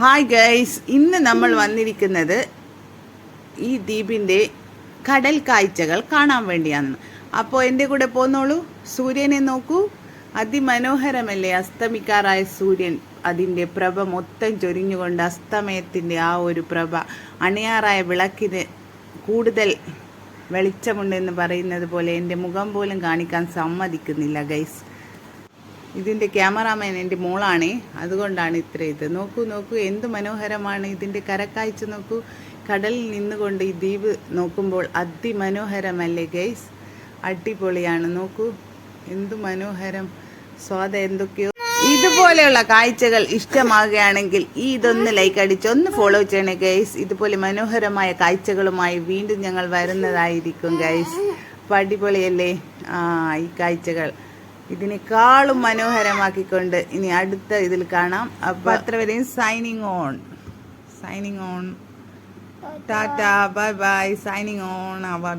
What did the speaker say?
Hi guys ഇന്ന് നമ്മൾ വന്നിരിക്കുന്നത് ഈ ദ്വീപിന്റെ കടൽ കാഴ്ചകൾ കാണാൻ വേണ്ടിയാണ്. അപ്പോൾ എന്റെ കൂടെ പോന്നോളൂ. സൂര്യനെ നോക്കൂ. അതിമനോഹരമല്ലേ അസ്തമിക്കാറായ സൂര്യൻ. അതിന്റെ പ്രഭ മൊത്തം ചൊരിഞ്ഞുകൊണ്ട് അസ്തമയത്തിന്റെ ആ ഒരു പ്രഭ അണിയാറായ വിളക്കിന് കൂടുതൽ വെളിച്ചമുണ്ടെന്ന് പറയുന്നത് പോലെ എന്റെ മുഖം പോലും കാണിക്കാൻ സമ്മതിക്കുന്നില്ല ഗൈസ് ഇതിന്റെ ക്യാമറാമാൻ എന്റെ മോളാണേ. അതുകൊണ്ടാണ് ഇത്ര ഇത്. നോക്കൂ നോക്കൂ എന്ത് മനോഹരമാണ് ഇതിന്റെ കരക്കാഴ്ച. നോക്കൂ കടലിൽ നിന്നുകൊണ്ട് ഈ ദ്വീപ് നോക്കുമ്പോൾ അതിമനോഹരമല്ലേ ഗൈസ്? അടിപൊളിയാണ്. നോക്കൂ എന്ത് മനോഹരം. സ്വാദ എന്തൊക്കെയോ. ഇതുപോലെയുള്ള കാഴ്ചകൾ ഇഷ്ടമാകുകയാണെങ്കിൽ ഈ ഇതൊന്ന് ലൈക്ക് അടിച്ച് ഒന്ന് ഫോളോ ചെയ്യണേ ഗൈസ്. ഇതുപോലെ മനോഹരമായ കാഴ്ചകളുമായി വീണ്ടും ഞങ്ങൾ വരുന്നതായിരിക്കും ഗൈസ്. അപ്പം അടിപൊളിയല്ലേ? ആ ഈ കാഴ്ചകൾ. ഇതിനേക്കാളും മനോഹരമാക്കിക്കൊണ്ട് ഇനി അടുത്ത ഇതിൽ കാണാം. അപ്പം അത്ര വരെയും signing on signing on tata bye bye signing on അവ